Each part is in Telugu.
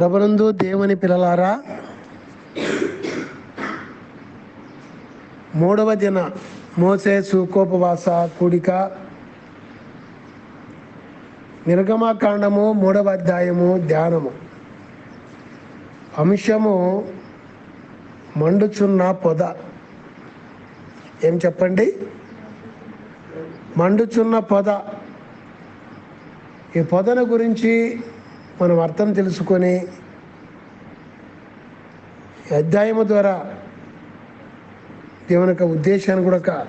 ప్రభునందు దేవుని పిల్లలారా మూడవ దిన మోసే సూకోపవాస కూడిక. నిర్గమకాండము మూడవ అధ్యాయము ధ్యానము. అంశము మండుచున్న పొద. ఏం చెప్పండి? మండుచున్న పొద. ఈ పొదను గురించి మనం అర్థం తెలుసుకొని అధ్యాయము ద్వారా దేవుని యొక్క ఉద్దేశాన్ని కూడా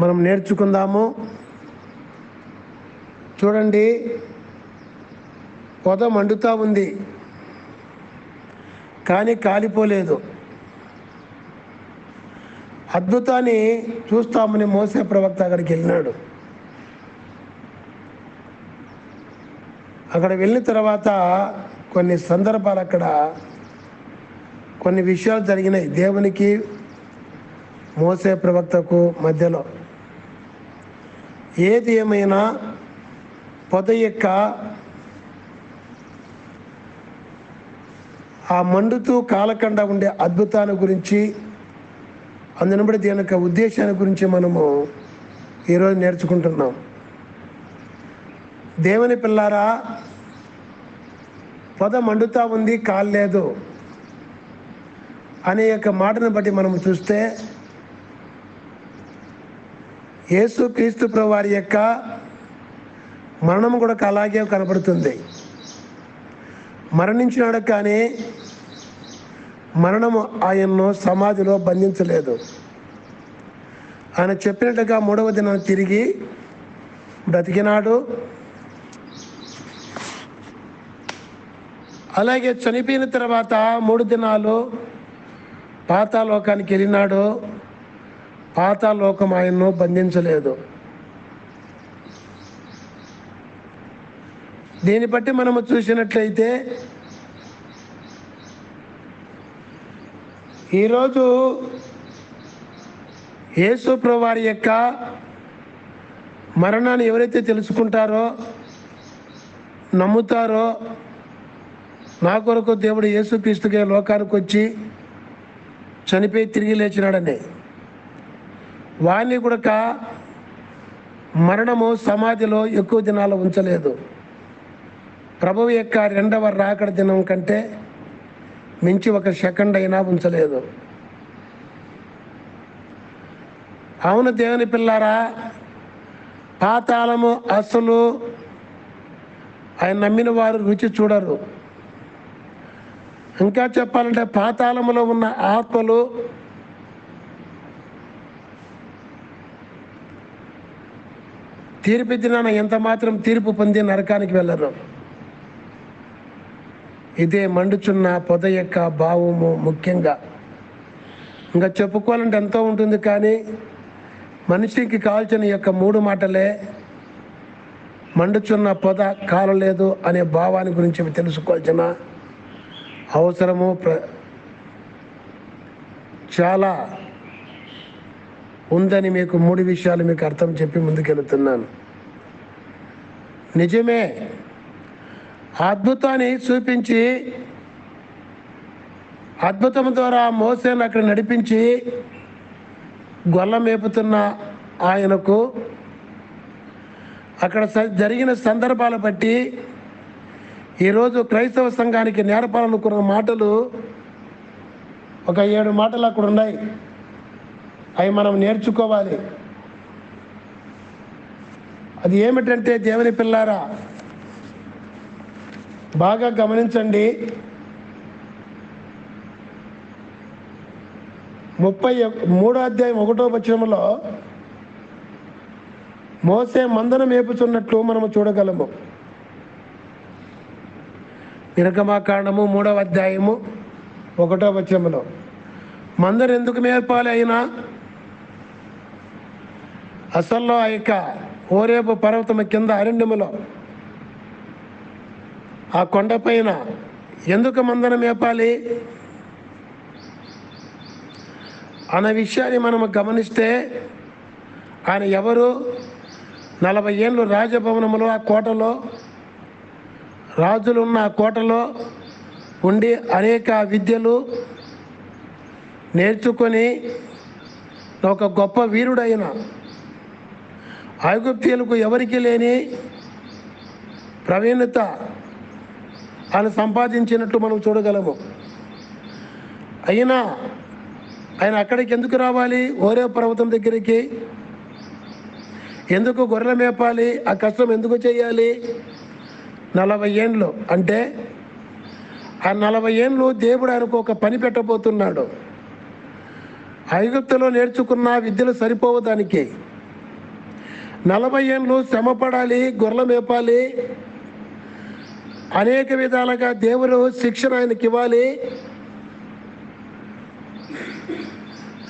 మనం నేర్చుకుందాము. చూడండి పొద మండుతూ ఉంది కానీ కాలిపోలేదు. అద్భుతాన్ని చూస్తామని మోసే ప్రవక్త అక్కడికి వెళ్ళినాడు. అక్కడ వెళ్ళిన తర్వాత కొన్ని సందర్భాలు అక్కడ కొన్ని విషయాలు జరిగినాయి. దేవునికి మోసే ప్రవక్తకు మధ్యలో. ఏది ఏమైనా పొద యొక్క ఆ మండుతూ కాలకండ ఉండే అద్భుతాన్ని గురించి అందునబడి దీని యొక్క ఉద్దేశాన్ని గురించి మనము ఈరోజు నేర్చుకుంటున్నాం. దేవుని పిల్లారా పొద మండుతా ఉంది కాలేదు అనే యొక్క మాటను బట్టి మనం చూస్తే యేసు క్రీస్తు ప్రవారి వారి యొక్క మరణం కూడా అలాగే కనబడుతుంది మరణించినాడు కానీ మరణము ఆయన్ను సమాధిలో బంధించలేదు. ఆయన చెప్పినట్టుగా మూడవ దినం తిరిగి బ్రతికినాడు. అలాగే చనిపోయిన తర్వాత మూడు దినాలు పాతాలోకానికి వెళ్ళినాడు. పాతాలోకం ఆయన్ను బంధించలేదు. దీన్ని బట్టి మనము చూసినట్లయితే ఈరోజు యేసు వారి యొక్క మరణాన్ని ఎవరైతే తెలుసుకుంటారో నమ్ముతారో నా కొరకు దేవుడు యేసుక్రీస్తుకే లోకానికి వచ్చి చనిపోయి తిరిగి లేచినాడని. వాణ్ణి కూడా మరణము సమాధిలో ఎక్కువ దినాలు ఉంచలేదు. ప్రభువు యొక్క రెండవ రాకడ దినం కంటే మించి ఒక సెకండ్ అయినా ఉంచలేదు. అవును దేవుని పిల్లారా పాతాళము అసలు ఆయన నమ్మిన వారు రుచి చూడరు. ఇంకా చెప్పాలంటే పాతాళములో ఉన్న ఆత్మలు తీర్పు దినాన ఎంత మాత్రం తీర్పు పొంది నరకానికి వెళ్ళరు. ఇదే మండుచున్న పొద యొక్క భావము ముఖ్యంగా. ఇంకా చెప్పుకోవాలంటే ఎంతో ఉంటుంది కానీ మనిషికి కావాల్సిన యొక్క మూడు మాటలే మండుచున్న పొద కాలలేదు అనే భావాన్ని గురించి తెలుసుకోవాల్సిన అవసరము ప్ర చాలా ఉందని మీకు మూడు విషయాలు మీకు అర్థం చెప్పి ముందుకెళ్తున్నాను. నిజమే అద్భుతాన్ని చూపించి అద్భుతం ద్వారా మోసేను అక్కడ నడిపించి గొల్ల మేపుతున్న ఆయనకు అక్కడ జరిగిన సందర్భాల బట్టి ఈరోజు క్రైస్తవ సంఘానికి నేర్పాలనుకున్న మాటలు ఒక ఏడు మాటలు అక్కడ ఉన్నాయి. అవి మనం నేర్చుకోవాలి. అది ఏమిటంటే దేవుని పిల్లారా బాగా గమనించండి. ముప్పై మూడో అధ్యాయం ఒకటో పక్షంలో మోసే మందను మేపుచున్నట్లు మనము చూడగలము. నిరగమాకాండము మూడవ అధ్యాయము ఒకటో వచనంలో మందరు ఎందుకు మేపాలి అయినా? అసల్లో ఆ యొక్క ఓరేపు పర్వతము కింద అరణ్యములో ఆ కొండపైన ఎందుకు మందన మేపాలి అనే విషయాన్ని మనము గమనిస్తే ఆయన ఎవరు? నలభై ఏళ్ళు రాజభవనములో ఆ కోటలో రాజులున్న కోటలో ఉండి అనేక విద్యలు నేర్చుకొని ఒక గొప్ప వీరుడైన ఐగుప్తీయులకు ఎవరికి లేని ప్రవీణత ఆయన సంపాదించినట్టు మనం చూడగలము. అయినా ఆయన అక్కడికి ఎందుకు రావాలి? ఓరే పర్వతం దగ్గరికి. ఎందుకు గొర్రెల మేపాలి? ఆ కష్టం ఎందుకు చేయాలి? నలభై ఏండ్లు. అంటే ఆ నలభై ఏండ్లు దేవుడు ఆయనకు ఒక పని పెట్టబోతున్నాడు. ఐగుప్తులో నేర్చుకున్న విద్యలు సరిపోవడానికి నలభై ఏండ్లు శ్రమపడాలి గొర్రెలు గొర్రెల మేపాలి. అనేక విధాలుగా దేవుడు శిక్షణ ఆయనకి ఇవ్వాలి.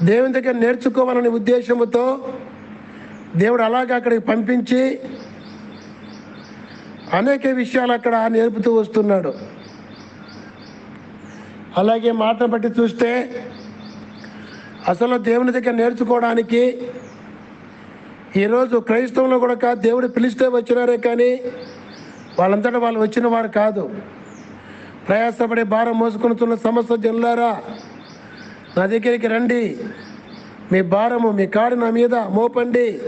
దేవుని దగ్గర నేర్చుకోవాలనే ఉద్దేశంతో దేవుడు అలాగే అక్కడికి పంపించి అనేక విషయాలు అక్కడ నేర్పుతూ వస్తున్నాడు. అలాగే మాట బట్టి చూస్తే అసలు దేవుని దగ్గర నేర్చుకోవడానికి ఈరోజు క్రైస్తవంలో కూడా కాదు దేవుడు పిలిస్తే వచ్చినారే కానీ వాళ్ళంతటా వాళ్ళు వచ్చిన వారు కాదు. ప్రయాసపడి భారం మోసుకుంటున్న సమస్త జనులారా నా దగ్గరికి రండి. మీ భారము మీ కాడు నా మీద మోపండి.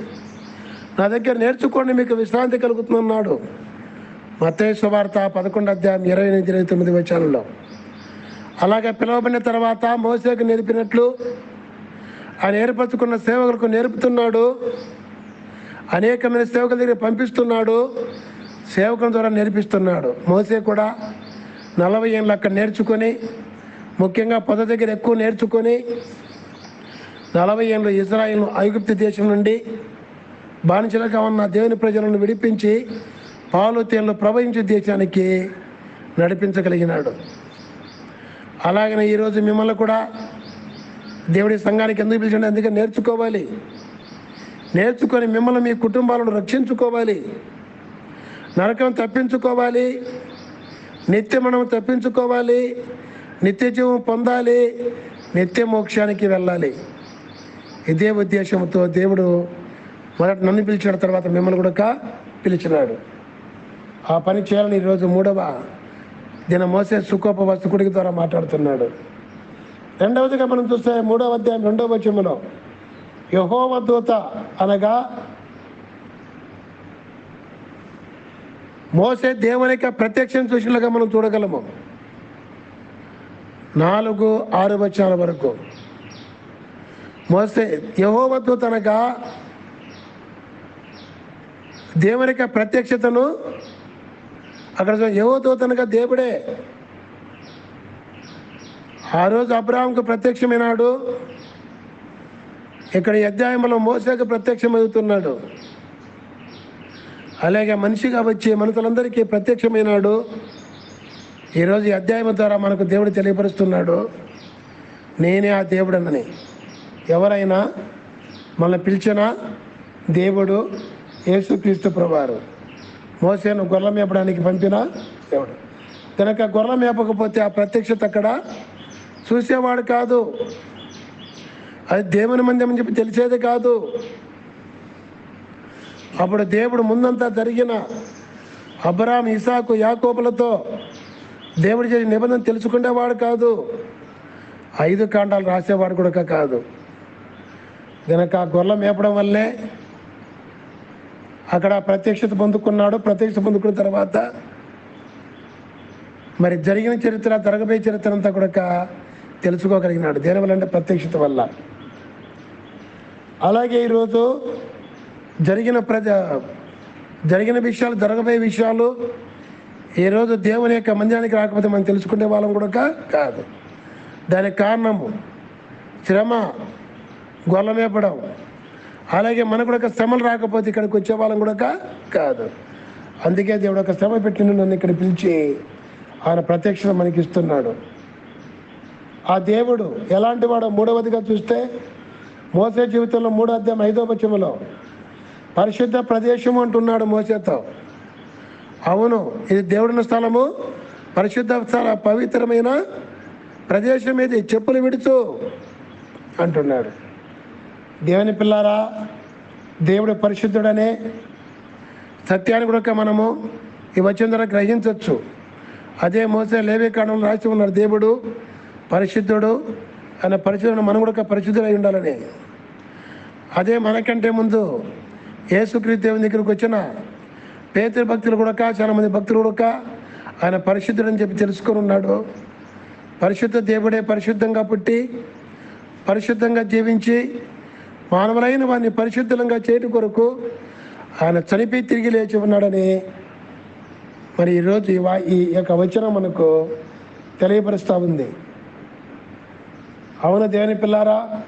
నా దగ్గర నేర్చుకోండి మీకు విశ్రాంతి కలుగుతుందన్నాడు. మతేశ్వ వార్త పదకొండు అధ్యాయం ఇరవై ఎనిమిది ఇరవై తొమ్మిది వచ్చాలలో అలాగే పిలువబడిన తర్వాత మోసేకు నేర్పినట్లు ఆయన ఏర్పరచుకున్న సేవకులకు నేర్పుతున్నాడు అనేకమైన సేవకుల దగ్గర పంపిస్తున్నాడు సేవకుల ద్వారా నేర్పిస్తున్నాడు. మోసే కూడా నలభై ఏళ్ళు అక్కడ నేర్చుకొని ముఖ్యంగా పొద దగ్గర ఎక్కువ నేర్చుకొని నలభై ఏళ్ళు ఇజ్రాయిల్ ఐగుప్తు దేశం నుండి బానిసలుగా ఉన్న దేవుని ప్రజలను విడిపించి పాలు తేళ్ళు ప్రవహించే దేశానికి నడిపించగలిగినాడు. అలాగనే ఈరోజు మిమ్మల్ని కూడా దేవుడి సంఘానికి ఎందుకు పిలిచండి? అందుకే నేర్చుకోవాలి. నేర్చుకొని మిమ్మల్ని మీ కుటుంబాలను రక్షించుకోవాలి. నరకం తప్పించుకోవాలి. నిత్య మనం తప్పించుకోవాలి. నిత్య జీవం పొందాలి. నిత్య మోక్షానికి వెళ్ళాలి. ఇదే ఉద్దేశంతో దేవుడు మొదట నన్ను పిలిచిన తర్వాత మిమ్మల్ని కూడా పిలిచినాడు. ఆ పని చేయాలని ఈరోజు మూడవ దిన మోసే సుఖోప వస్తుకుడికి ద్వారా మాట్లాడుతున్నాడు. రెండవదిగా మనం చూస్తే మూడవ అధ్యాయం రెండవ వచనంలో యహోవ దూత అనగా మోసే దేవుని యొక్క ప్రత్యక్షం చూసినట్లుగా మనం చూడగలము. నాలుగు ఆరు వచనాల వరకు. మోసే యహోవ దూత అనగా దేవుని యొక్క ప్రత్యక్షతను అక్కడ యహో దూత దేవుడే. ఆ రోజు అబ్రాహంకు ప్రత్యక్షమైనాడు. ఇక్కడ అధ్యాయంలో మోసకు ప్రత్యక్షమవుతున్నాడు. అలాగే మనిషిగా వచ్చి మనుషులందరికీ ప్రత్యక్షమైనాడు. ఈరోజు ఈ అధ్యాయం ద్వారా మనకు దేవుడు తెలియపరుస్తున్నాడు. నేనే ఆ దేవుడనని. ఎవరైనా మన పిలిచిన దేవుడు యేసుక్రీస్తు ప్రభువారు. మోసేను గొర్రెల మేపడానికి పంపిన? దేవుడు కనుక గొర్రెల మేపకపోతే ఆ ప్రత్యక్షత అక్కడ చూసేవాడు కాదు. అది దేవుని మంది అని చెప్పి తెలిసేది కాదు. అప్పుడు దేవుడు ముందంతా జరిగిన అబ్రామ్ ఇసాకు యాకోబులతో దేవుడు చేసిన నిబంధన తెలుసుకునేవాడు కాదు. ఐదు కాండాలు రాసేవాడు కూడా కాదు. గనక ఆ గొర్రెల మేపడం వల్లే అక్కడ ప్రత్యక్షత పొందుకున్నాడు ప్రత్యక్షత పొందుకున్న తర్వాత మరి జరిగిన చరిత్ర జరగబోయే చరిత్ర అంతా కూడా తెలుసుకోగలిగినాడు. దేనివల్ల అంటే ప్రత్యక్షత వల్ల. అలాగే ఈరోజు జరిగిన ప్రజ జరిగిన విషయాలు జరగబోయే విషయాలు ఈరోజు దేవుని యొక్క మందిరానికి రాకపోతే మనం తెలుసుకునే వాళ్ళం కూడా కాదు. దానికి కారణము శ్రమ గొల్లమేపడం అలాగే మనకు కూడా ఒక శ్రమలు రాకపోతే ఇక్కడికి వచ్చే వాళ్ళం కూడా కాదు. అందుకే దేవుడు ఒక శ్రమ పెట్టిన నన్ను ఇక్కడ పిలిచి ఆయన ప్రత్యక్షత మనకి ఇస్తున్నాడు ఆ దేవుడు ఎలాంటి వాడో మూడవదిగా చూస్తే మోసే జీవితంలో మూడో అధ్యాయం ఐదో పక్షములో పరిశుద్ధ ప్రదేశం అంటున్నాడు మోసేతో. అవును ఇది దేవుడిన స్థలము పరిశుద్ధ స్థల పవిత్రమైన ప్రదేశం ఇది చెప్పులు విడుచు అంటున్నాడు. దేవుని పిల్లారా దేవుడు పరిశుద్ధుడనే సత్యాన్ని కూడా మనము ఈ వచ్చిన ద్వారా గ్రహించవచ్చు. అదే మోసే లేవేకాండంలో రాసి ఉన్నారు దేవుడు పరిశుద్ధుడు ఆయన పరిశుద్ధుడు మనం కూడా ఒక పరిశుద్ధులై ఉండాలని. అదే మనకంటే ముందు యేసుక్రీస్తు దేవుని దగ్గరికి వచ్చిన పేతృ భక్తులు కూడా చాలామంది భక్తులు కూడా ఆయన పరిశుద్ధుడని చెప్పి తెలుసుకొని ఉన్నాడు. పరిశుద్ధ దేవుడే పరిశుద్ధంగా పుట్టి పరిశుద్ధంగా జీవించి మానవులైన వారిని పరిశుద్ధంగా చేయటం కొరకు ఆయన చనిపోయి తిరిగి లేచి ఉన్నాడని మరి ఈరోజు ఈ వా- ఈ యొక్క వచనం మనకు తెలియపరుస్తూ ఉంది. అవును దేవుని పిల్లారా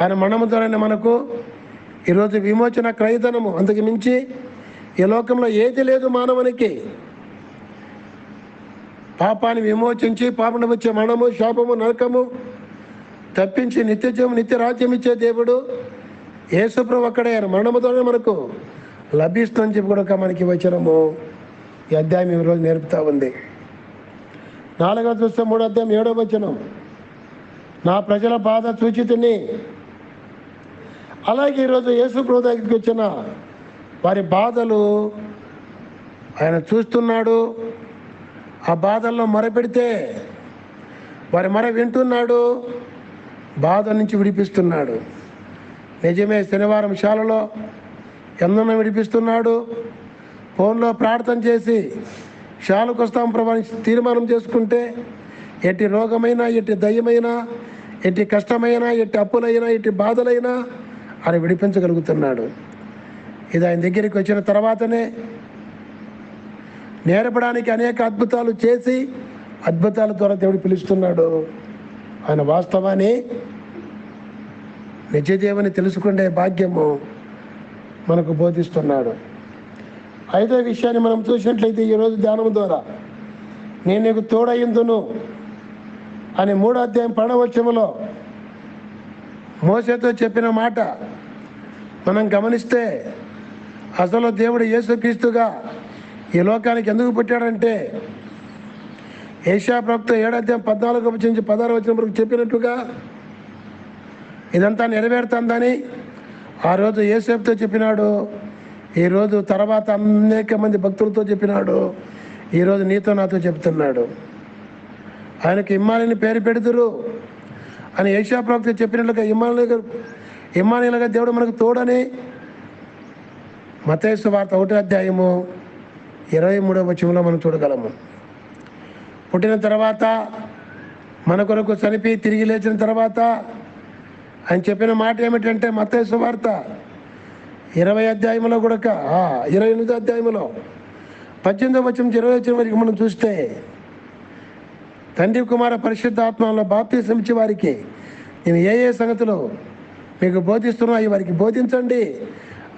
ఆయన మరణము ద్వారానే మనకు ఈరోజు విమోచన క్రయధనము. అంతకు మించి ఈ లోకంలో ఏది లేదు మానవునికి. పాపాన్ని విమోచించి పాపను వచ్చే మరణము శాపము నరకము తప్పించి నిత్యజీవం నిత్య రాజ్యం ఇచ్చే దేవుడు యేసుప్రభు అక్కడే ఆయన మరణముతోనే మనకు లభిస్తుందని చెప్పి కూడా మనకి వచనము ఈ అధ్యాయం ఈ రోజు నేర్పుతా ఉంది. నాలుగవ చూస్తే మూడో అధ్యాయం ఏడో వచనం. నా ప్రజల బాధ చూచితిని అలాగే ఈరోజు యేసుప్రభు దగ్గరికి వచ్చిన వారి బాధలు ఆయన చూస్తున్నాడు. ఆ బాధల్లో మొరపెడితే వారి మొర వింటున్నాడు. బాధ నుంచి విడిపిస్తున్నాడు. నిజమే శనివారం శాలలో ఎందరో విడిపిస్తున్నాడు. ఫోన్లో ప్రార్థన చేసి శాలకు వస్తాం ప్రభావం తీర్మానం చేసుకుంటే ఎట్టి రోగమైనా ఎట్టి దయ్యమైనా ఎట్టి కష్టమైనా ఎట్టి అప్పులైనా ఎట్టి బాధలైనా అని విడిపించగలుగుతున్నాడు. ఇది ఆయన దగ్గరికి వచ్చిన తర్వాతనే నేర్పడానికి అనేక అద్భుతాలు చేసి అద్భుతాల ద్వారా దేవుడు పిలుస్తున్నాడు. ఆయన వాస్తవాన్ని నిజదేవని తెలుసుకునే భాగ్యము మనకు బోధిస్తున్నాడు. ఐదో విషయాన్ని మనం చూసినట్లయితే ఈరోజు ధ్యానం ద్వారా నేను నీకు తోడయిందును అని మూడో అధ్యాయం పడవచ్చములో మోసతో చెప్పిన మాట మనం గమనిస్తే అసలు దేవుడు యేసుక్రీస్తుగా ఈ లోకానికి ఎందుకు పుట్టాడంటే ఏషియా ప్రభుత్వం ఏడాధ్యాయం పద్నాలుగు నుంచి పదహారు వచ్చిన వరకు చెప్పినట్టుగా ఇదంతా నెరవేరుతుందని ఆ రోజు ఏసేపుతో చెప్పినాడు. ఈరోజు తర్వాత అనేక మంది భక్తులతో చెప్పినాడు. ఈరోజు నీతో నాతో చెప్తున్నాడు. ఆయనకు ఇమ్మానిని పేరు పెడుతురు అని ఏషియా ప్రవక్త చెప్పినట్లుగా ఇమ్మాని ఇమ్మానిలుగా దేవుడు మనకు తోడని మతేశ్వ వార్త ఒకటి అధ్యాయము ఇరవై మూడవ వచనంలో మనం చూడగలము. పుట్టిన తర్వాత మన కొరకు చనిపి తిరిగి లేచిన తర్వాత ఆయన చెప్పిన మాట ఏమిటంటే మతేసు వార్త ఇరవై అధ్యాయంలో కూడా ఇరవై ఎనిమిదో అధ్యాయంలో పద్దెనిమిదో వచ్చిన ఇరవై వచ్చిన వరకు మనం చూస్తే తండ్రి కుమార పరిశుద్ధాత్మలో బాప్తీసం ఇచ్చే వారికి నేను ఏ ఏ సంగతులు మీకు బోధిస్తున్నా వారికి బోధించండి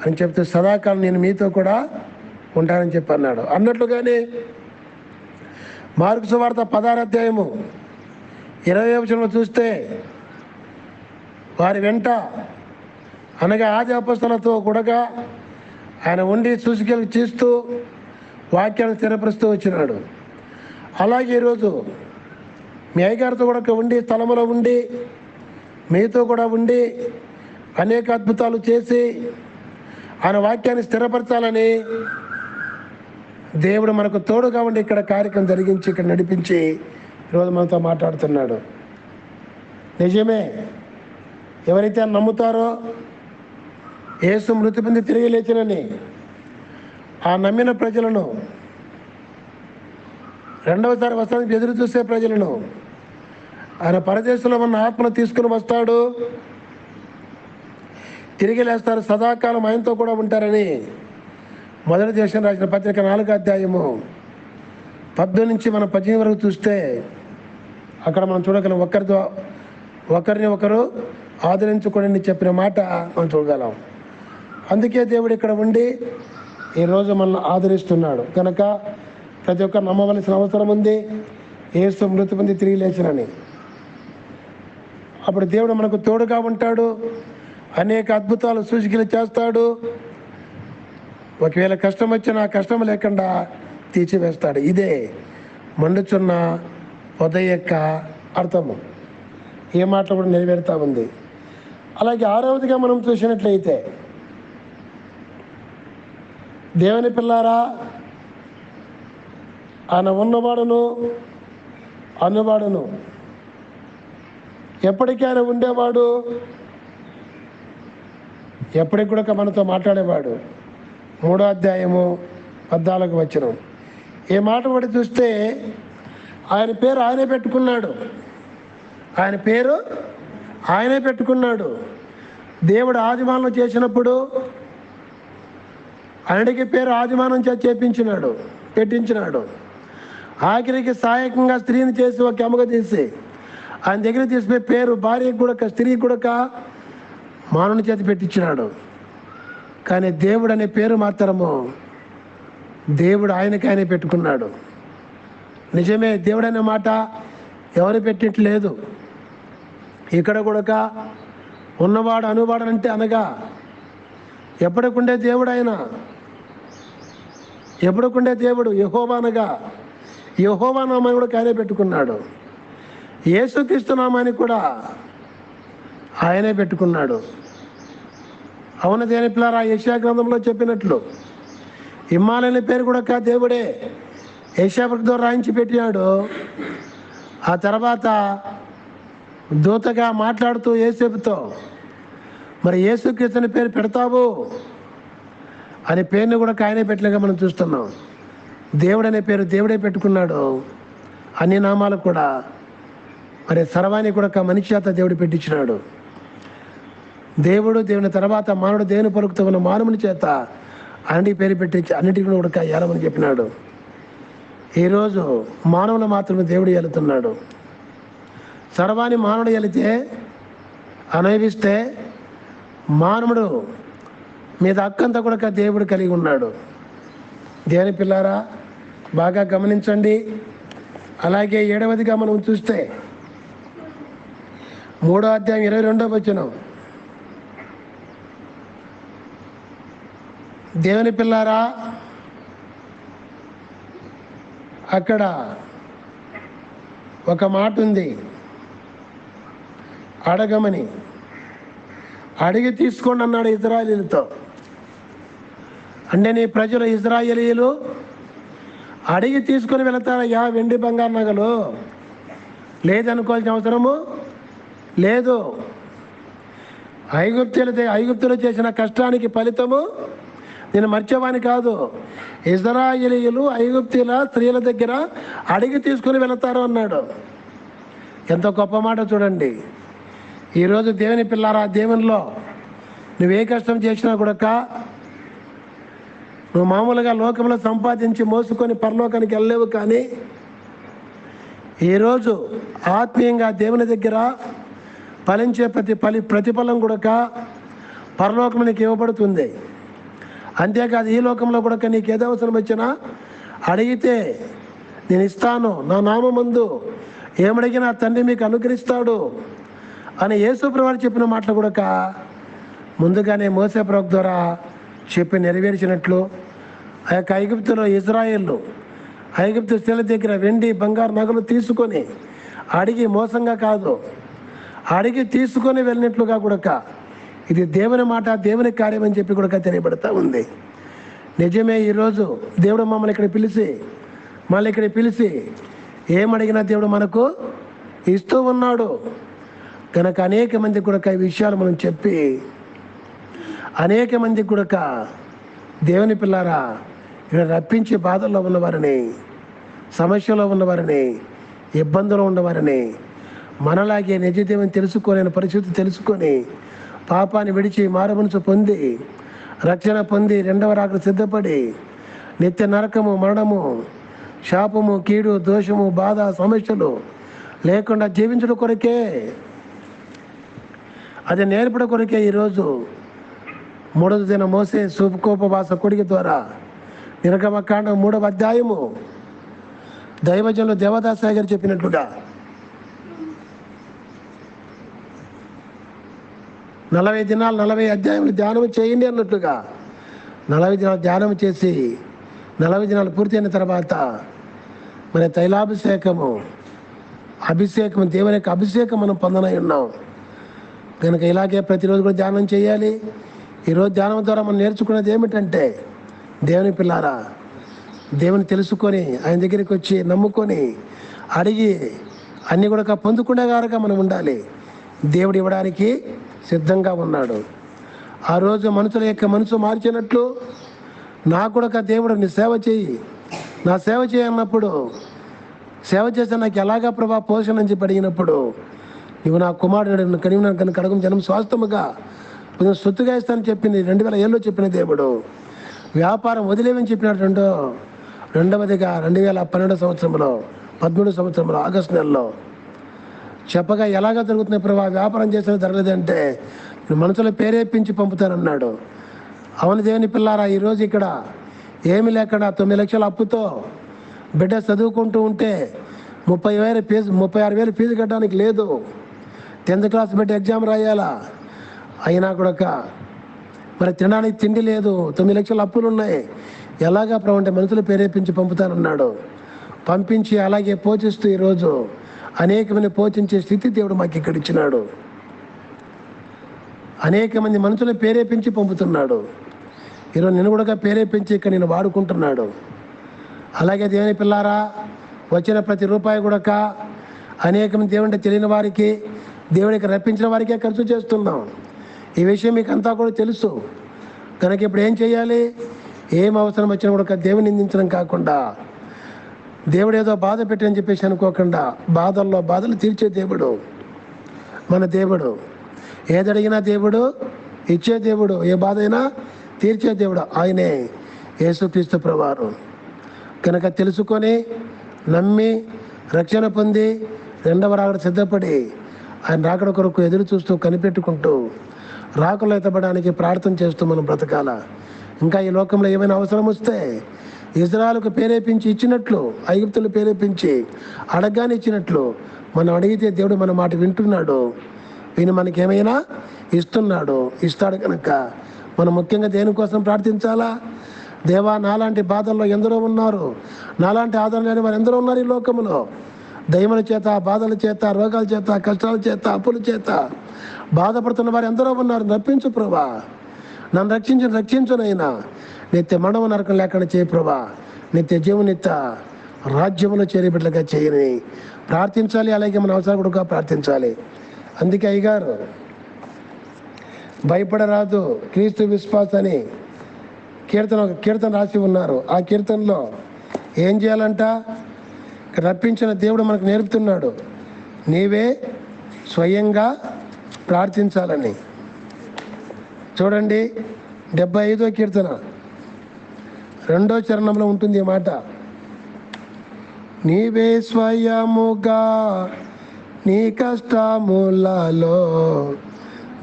అని చెప్తూ సదాకాలం నేను మీతో కూడా ఉంటానని చెప్పి అన్నాడు అన్నట్లుగానే మార్కు సువార్త పదారాధ్యాయము ఇరవై వచనం చూస్తే వారి వెంట అనగా ఆది అపస్తులతో కూడా ఆయన ఉండి చూసుకెళ్ళి చేస్తూ వాక్యాన్ని స్థిరపరుస్తూ వచ్చినాడు. అలాగే ఈరోజు మీ అయ్యగారితో కూడా ఉండి స్థలములో ఉండి మీతో కూడా ఉండి అనేక అద్భుతాలు చేసి ఆయన వాక్యాన్ని స్థిరపరచాలని దేవుడు మనకు తోడుగా ఉండి ఇక్కడ కార్యక్రమం జరిగించి ఇక్కడ నడిపించి ఈరోజు మనతో మాట్లాడుతున్నాడు. నిజమే. ఎవరైతే ఆయన నమ్ముతారో యేసు మృతి పొంది తిరిగి లేచినని ఆ నమ్మిన ప్రజలను రెండవసారి వస్తానికి ఎదురు చూసే ప్రజలను ఆయన పరదేశంలో ఉన్న ఆత్మను తీసుకుని వస్తాడు. తిరిగి లేస్తారు. సదాకాలం ఆయనతో కూడా ఉంటారని మొదటి దేశం రాసిన పత్రిక నాలుగో అధ్యాయము. పద్దు నుంచి మనం పద్దెనిమిది వరకు చూస్తే అక్కడ మనం చూడగలం ఒకరితో ఒకరిని ఒకరు ఆదరించుకోండి చెప్పిన మాట మనం చూడగలం. అందుకే దేవుడు ఇక్కడ ఉండి ఈరోజు మనల్ని ఆదరిస్తున్నాడు. కనుక ప్రతి ఒక్కరు నమ్మవలసిన అవసరం ఉంది. ఏసు మృతి పొంది తిరిగి లేచినని. అప్పుడు దేవుడు మనకు తోడుగా ఉంటాడు. అనేక అద్భుతాలు సూచికలు చేస్తాడు. ఒకవేళ కష్టం వచ్చినా కష్టం లేకుండా తీర్చివేస్తాడు ఇదే మండుచున్న పొద యొక్క అర్థము. ఏ మాటలు కూడా నెరవేరుతా ఉంది. అలాగే ఆరవదిగా మనం చూసినట్లయితే దేవుని పిల్లారా ఆయన ఉన్నవాడును అన్నవాడును ఎప్పటికీ ఆయన ఉండేవాడు ఎప్పటికి కూడా మనతో మాట్లాడేవాడు. మూడో అధ్యాయము పద్నాలుగు వచ్చిన ఏ మాట పడి చూస్తే ఆయన పేరు ఆయనే పెట్టుకున్నాడు. ఆయన పేరు ఆయనే పెట్టుకున్నాడు. దేవుడు ఆదిమానం చేసినప్పుడు ఆయనకి పేరు ఆదిమానం చేపించినాడు పెట్టించినాడు. ఆఖరికి సహాయకంగా స్త్రీని చేసి ఒక ఎమగ తీసి ఆయన దగ్గర తీసిపోయి పేరు భార్యకు కూడా స్త్రీ కూడా మానవుని చేతి పెట్టించినాడు. కానీ దేవుడు అనే పేరు మాత్రము దేవుడు ఆయనకి ఆయనే పెట్టుకున్నాడు. నిజమే దేవుడు అనే మాట ఎవరు పెట్టట్లేదు. ఇక్కడ కూడా ఉన్నవాడు అనువాడు అంటే అనగా ఎప్పటికుండే దేవుడు ఆయన ఎప్పటికుండే దేవుడు యహోవా అనగా యహోవా నామాన్ని కూడా ఆయనే పెట్టుకున్నాడు. యేసుక్రీస్తు నామాన్ని కూడా ఆయనే పెట్టుకున్నాడు. అవున దేని పిల్లరా యశా గ్రంథంలో చెప్పినట్లు. హిమాలయన పేరు కూడా కా దేవుడే. యశాభక్తితో రాయించి పెట్టినాడు. ఆ తర్వాత దూతగా మాట్లాడుతూ ఏసేపుతో మరి యేసుక్రీస్తుని పేరు పెడతావు? అనే పేరుని కూడా ఆయనే పెట్టలేక మనం చూస్తున్నాం. దేవుడు అనే పేరు దేవుడే పెట్టుకున్నాడు. అన్ని నామాలకు కూడా. మరి సర్వాన్ని కూడా ఒక మనిషి చేత దేవుడు పెట్టించినాడు. దేవుడు దేవుని తర్వాత మానవుడు దేవుని పలుకుతూ ఉన్న మానవుని చేత అన్నిటి పేరు పెట్టించి అన్నిటికీ కూడా ఏలమని చెప్పినాడు. ఈరోజు మానవులు మాత్రమే దేవుడు వెళుతున్నాడు సర్వాన్ని మానవుడు వెళితే అనవిస్తే మానవుడు మీద అక్కంతా కూడా దేవుడు కలిగి ఉన్నాడు. దేవుని పిల్లారా బాగా గమనించండి. అలాగే ఏడవదిగా మనం చూస్తే మూడో అధ్యాయం ఇరవై రెండో వచ్చినాం దేవుని పిల్లారా అక్కడ ఒక మాట ఉంది. అడగమని. అడిగి తీసుకోండి అన్నాడు ఇజ్రాయేలీలతో. అంటే నీ ప్రజలు ఇజ్రాయేలీలు అడిగి తీసుకొని వెళతారయ్యా వెండి బంగారు నగలు? లేదనుకోవాల్సిన అవసరము? లేదు. ఐగుప్తులు ఐగుప్తులు చేసిన కష్టానికి ఫలితము? నేను మర్చేవాని కాదు. ఇజ్రాయేలీయులు ఐగుప్తుల స్త్రీల దగ్గర అడిగి తీసుకుని వెళతారు అన్నాడు. ఎంత గొప్ప మాట చూడండి. ఈరోజు దేవుని పిల్లారా దేవునిలో నువ్వే కష్టం చేసినా కూడా నువ్వు మామూలుగా లోకంలో సంపాదించి మోసుకొని పరలోకానికి వెళ్ళలేవు కానీ ఈరోజు ఆత్మీయంగా దేవుని దగ్గర ఫలించే ప్రతి ఫలి ప్రతిఫలం కూడా పరలోకం నీకు ఇవ్వబడుతుంది. అంతేకాదు ఈ లోకంలో కూడా నీకు ఏదో అవసరం వచ్చినా అడిగితే నేను ఇస్తాను నా నామందు ఏమడిగినా తండ్రి మీకు అనుగ్రహిస్తాడు అని యేసుప్రవారు చెప్పిన మాటలు కూడా ముందుగానే మోసే ప్రవక్త ద్వారా చెప్పి నెరవేర్చినట్లు. ఆ యొక్క ఐగుప్తులో ఇజ్రాయేళ్ళు ఐగుప్తు స్త్రీల దగ్గర వెండి బంగారు నగలు తీసుకొని అడిగి మోసంగా కాదు అడిగి తీసుకొని వెళ్ళినట్లుగా కూడా ఇది దేవుని మాట దేవుని కార్యం అని చెప్పి కూడా తెలియబడతా ఉంది. నిజమే ఈరోజు దేవుడు మమ్మల్ని ఇక్కడ పిలిచి మళ్ళీ ఇక్కడ పిలిచి ఏమడిగినా దేవుడు మనకు ఇస్తూ ఉన్నాడు. కనుక అనేక మంది కూడా ఈ విషయాలు మనం చెప్పి అనేక మంది కూడా దేవుని పిల్లారా ఇక్కడ రప్పించి బాధల్లో ఉన్నవారిని సమస్యలో ఉన్నవారిని ఇబ్బందులు ఉన్నవారిని మనలాగే నిజదేవం తెలుసుకోలేని పరిస్థితి తెలుసుకొని పాపాన్ని విడిచి మారమనసు పొంది రక్షణ పొంది రెండవ రాక సిద్ధపడి నిత్య నరకము మరణము శాపము కీడు దోషము బాధ సమస్యలు లేకుండా జీవించడం కొరకే. అది నేర్పడం కొరకే ఈరోజు మూడవ దిన మోసే సూపకోపవాస కొడికి ద్వారా నిర్గమకాండం మూడవ అధ్యాయము దైవజనులు దేవదాసాయి గారు చెప్పినట్లుగా నలభై దినాలు నలభై అధ్యాయములు ధ్యానం చేయండి అన్నట్లుగా. నలభై దినాలు ధ్యానం చేసి నలభై దినాలు పూర్తయిన తర్వాత మన తైలాభిషేకము అభిషేకం దేవుని యొక్క అభిషేకం మనం పొందనై ఉన్నాం. కనుక ఇలాగే ప్రతిరోజు కూడా ధ్యానం చేయాలి. ఈరోజు ధ్యానం ద్వారా మనం నేర్చుకున్నది ఏమిటంటే దేవుని పిల్లారా దేవుని తెలుసుకొని ఆయన దగ్గరికి వచ్చి నమ్ముకొని అడిగి అన్నీ కూడా పొందుకునేగారుగా మనం ఉండాలి. దేవుడు ఇవ్వడానికి సిద్ధంగా ఉన్నాడు. ఆ రోజు మనుషుల యొక్క మనసు మార్చినట్లు నా కూడా ఒక దేవుడు నీ సేవ చేయి. నా సేవ చేయన్నప్పుడు సేవ చేస్తే నాకు ఎలాగా ప్రభా పోషణ అని చెప్పి అడిగినప్పుడు నువ్వు నా కుమారుడు కడిగిన కనుక కడగం జనం స్వాస్థముగా కొంచెం సొత్తుగా ఇస్తానని చెప్పింది. రెండు వేల ఏళ్ళలో చెప్పిన దేవుడు వ్యాపారం వదిలేమని చెప్పినాడు రెండో రెండవదిగా రెండు వేల పన్నెండు సంవత్సరంలో పదమూడు సంవత్సరంలో ఆగస్టు నెలలో చెప్పగా ఎలాగ జరుగుతుంది ప్రభా? వ్యాపారం చేసిన జరగలేదంటే నేను మనసులో పేరేపించి పంపుతానన్నాడు. అవును దేవుని పిల్లారా ఈరోజు ఇక్కడ ఏమి లేకుండా తొమ్మిది లక్షల అప్పుతో బిడ్డ చదువుకుంటూ ఉంటే ముప్పై వేలు ఫీజు ముప్పై ఆరు వేలు ఫీజు కట్టడానికి లేదు. టెన్త్ క్లాస్ బిడ్డ ఎగ్జామ్ రాయాలా? అయినా కూడా మరి తినడానికి తిండి లేదు. తొమ్మిది లక్షల అప్పులు ఉన్నాయి. ఎలాగా ప్రభు అంటే మనుషులు ప్రేరేపించి పంపుతానన్నాడు. పంపించి అలాగే పోషిస్తూ ఈరోజు అనేక పోషించే స్థితి దేవుడు మాకు ఇక్కడ ఇచ్చినాడు. అనేక మంది మనుషులు ప్రేరేపించి పంపుతున్నాడు. ఈరోజు నేను కూడా ప్రేరేపించి ఇక్కడ నేను వాడుకుంటున్నాడు. అలాగే దేవుని పిల్లారా వచ్చిన ప్రతి రూపాయి కూడా అనేక మంది దేవుని తెలియని వారికి దేవుడికి రప్పించిన వారికే ఖర్చు చేస్తున్నాం. ఈ విషయం మీకు అంతా కూడా తెలుసు. కనుక ఇప్పుడు ఏం చేయాలి? ఏం అవసరం వచ్చినా కూడా దేవుని నిందించడం కాకుండా దేవుడు ఏదో బాధ పెట్టని చెప్పేసి అనుకోకుండా బాధల్లో బాధలు తీర్చే దేవుడు. మన దేవుడు. ఏదడిగినా దేవుడు ఇచ్చే దేవుడు ఏ బాధ అయినా తీర్చే దేవుడు ఆయనే యేసుక్రీస్తు ప్రవారు కనుక తెలుసుకొని నమ్మి రక్షణ పొంది రెండవ రాకడ సిద్ధపడి ఆయన రాకడ కొరకు ఎదురు చూస్తూ కనిపెట్టుకుంటూ రాకలు ఎత్తబడానికి ప్రార్థన చేస్తూ మనం బ్రతకాల? ఇంకా ఈ లోకంలో ఏమైనా అవసరం వస్తే ఇజ్రాయల్కు ప్రేరేపించి ఇచ్చినట్లు ఐగుప్తులు ప్రేరేపించి అడగగానే ఇచ్చినట్లు మనం అడిగితే దేవుడు మన మాట వింటున్నాడు. విని మనకేమైనా ఇస్తున్నాడు. ఇస్తాడు కనుక మనం ముఖ్యంగా దేనికోసం ప్రార్థించాలా? దేవా నాలాంటి బాధల్లో ఎందరో ఉన్నారు. నాలాంటి ఆదరణ లేని వారు ఎందరో ఉన్నారు ఈ లోకంలో దయముల చేత బాధల చేత రోగాల చేత కష్టాల చేత అప్పుల చేత బాధపడుతున్న వారు ఎందరో ఉన్నారు. రప్పించు ప్రభా. నన్ను రక్షించు రక్షించునైనా నిత్య మడవ నరకం లేకుండా చేయి ప్రభా. నిత్య జీవనిత్త రాజ్యములో చేరి బిడ్డలుగా చేయని. ప్రార్థించాలి అలాగే మన అవసరం కూడా ప్రార్థించాలి. అందుకే అయ్యగారు భయపడరాదు. క్రీస్తు విశ్వాస అని కీర్తన ఒక కీర్తన రాసి ఉన్నారు. ఆ కీర్తనలో ఏం చేయాలంట? రప్పించిన దేవుడు మనకు నేర్పుతున్నాడు. నీవే స్వయంగా ప్రార్థించాలని. చూడండి డెబ్బై ఐదో కీర్తన. రెండో చరణంలో ఉంటుంది ఈ మాట. నీవే స్వయముగా నీ కష్టములలో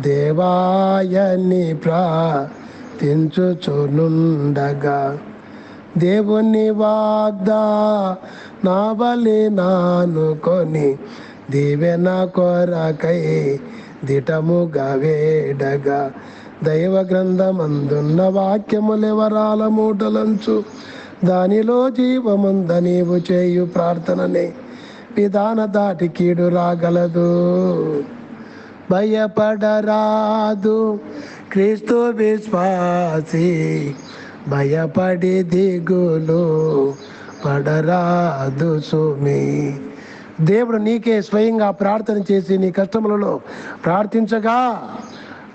దేవాయని ప్రార్థించుచునుండగా. దేవుని వాగ్దా నా బలి నానుకొని దీవెన కొరకై దిటముగా వేడగా. దైవ గ్రంథమందున్న వాక్యములెవరాల మూటలంచు? దానిలో జీవముంద నీవు చేయు ప్రార్థననే విధాన దాటి కీడు రాగలదు. భయపడరాదు. క్రీస్తు విశ్వాసి భయపడి దిగులు పడరాదు సుమి దేవుడు నీకే స్వయంగా ప్రార్థన చేసి నీ కష్టములలో ప్రార్థించగా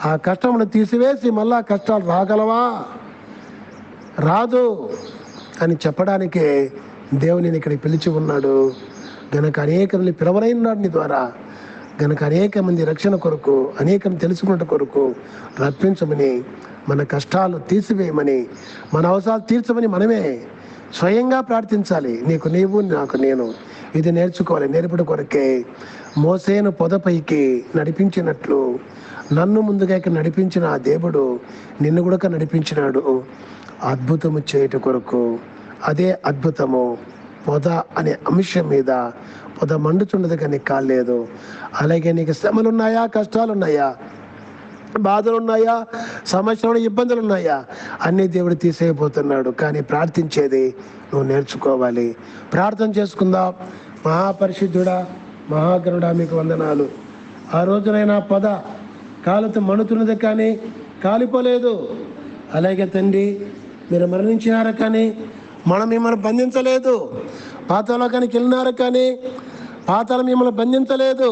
ఆ కష్టమును తీసివేసి మళ్ళా కష్టాలు రాగలవా? రాదు అని చెప్పడానికే దేవుని నేను పిలిచి ఉన్నాడు. గనక అనేక మంది పిలవరైనాడు నీ ద్వారా. గనక అనేక మంది రక్షణ కొరకు అనేకం తెలుసుకున్నట్టు కొరకు రప్పించమని మన కష్టాలు తీసివేయమని మన అవసరాలు తీర్చమని మనమే స్వయంగా ప్రార్థించాలి. నీకు నీవు నాకు నేను. ఇది నేర్చుకోవాలి నేర్పడి కొరకే మోసేను పొదపైకి నడిపించినట్లు నన్ను ముందుగా ఇక్కడ నడిపించిన ఆ దేవుడు నిన్ను కూడా నడిపించినాడు. అద్భుతము చేయుట కొరకు అదే అద్భుతము పొద అనే అంశం మీద పొద మండుచుండదు కానీ కాలేదు అలాగే నీకు శ్రమలు ఉన్నాయా కష్టాలు ఉన్నాయా బాధలు ఉన్నాయా సమస్యలు ఇబ్బందులు ఉన్నాయా అన్ని దేవుడు తీసేయబోతున్నాడు. కానీ ప్రార్థించేది నువ్వు నేర్చుకోవాలి. ప్రార్థన చేసుకుందాం. మహాపరిశుద్ధుడా మహాగరుడా మీకు వందనాలు. ఆ రోజునైనా పద కాలుతో మణుతున్నది కానీ కాలిపోలేదు. అలాగే తండ్రి మీరు మరణించినారు కానీ మనం మిమ్మల్ని బంధించలేదు. పాతలోకానికి వెళ్ళినారు కానీ పాతాల మిమ్మల్ని బంధించలేదు.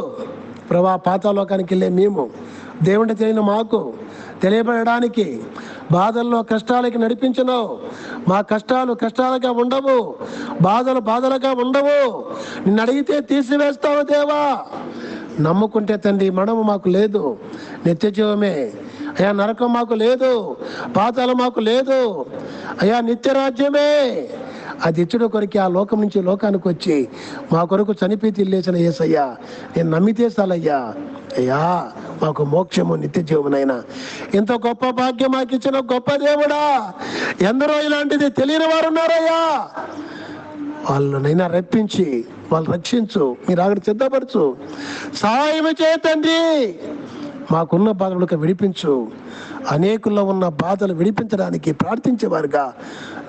ప్రభా పాతలోకానికి వెళ్ళే మేము దేవుడి తెలియని మాకు తెలియబడడానికి బాధల్లో కష్టాలకి నడిపించినావు మా కష్టాలు కష్టాలుగా ఉండవు. బాధలు బాధలుగా ఉండవు. నిన్ను అడిగితే తీసివేస్తావు దేవా. నమ్ముకుంటే తండ్రి మనము మాకు లేదు. నిత్య జీవమే అయ్యా నరకం మాకు లేదు. పాతాలు మాకు లేదు. అయ్యా నిత్యరాజ్యమే. అది ఇచ్చడం కొరికి ఆ లోకం నుంచి లోకానికి వచ్చి మా కొరకు చనిపోయి తిల్లేసిన ఏసయ్యా నేను నమ్మితే చాలయ్యా. అయ్యా మాకు మోక్షము నిత్య జీవమునైనా ఇంత గొప్ప భాగ్యం మాకు ఇచ్చిన గొప్ప దేవుడా. ఎందరో ఇలాంటిది తెలియని వారు ఉన్నారయ్యా. వాళ్ళనైనా రప్పించి వాళ్ళు రక్షించు మీరు అక్కడ సిద్ధపరచు. సహాయం చేతండి మాకున్న బాధలకు విడిపించు. అనేకుల్లో ఉన్న బాధలు విడిపించడానికి ప్రార్థించేవారుగా.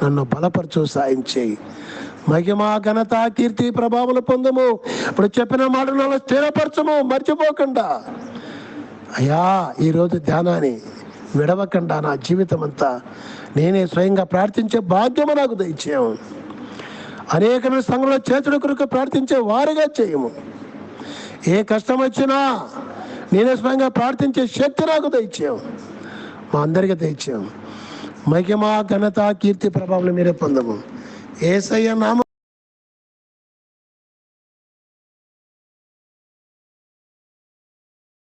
నన్ను బలపరచు సాయం చేయి. మహిమ ఘనత కీర్తి ప్రభావాలు పొందము. ఇప్పుడు చెప్పిన మాటలలో స్థిరపరచము మర్చిపోకుండా. అయ్యా ఈరోజు ధ్యానాన్ని విడవకుండా నా జీవితం అంతా నేనే స్వయంగా ప్రార్థించే భాగ్యము నాకు దయచేయము. అనేకమైన సంఘంలో చేతుడు కొరకు ప్రార్థించే వారిగా చేయము. ఏ కష్టం వచ్చినా నేనే స్వయంగా ప్రార్థించే శక్తి నాకు దయచేయం మా అందరికీ దయచేయం మహిమ ఘనత కీర్తి ప్రభావం మీరే పొందము. ఏసయ్య నామ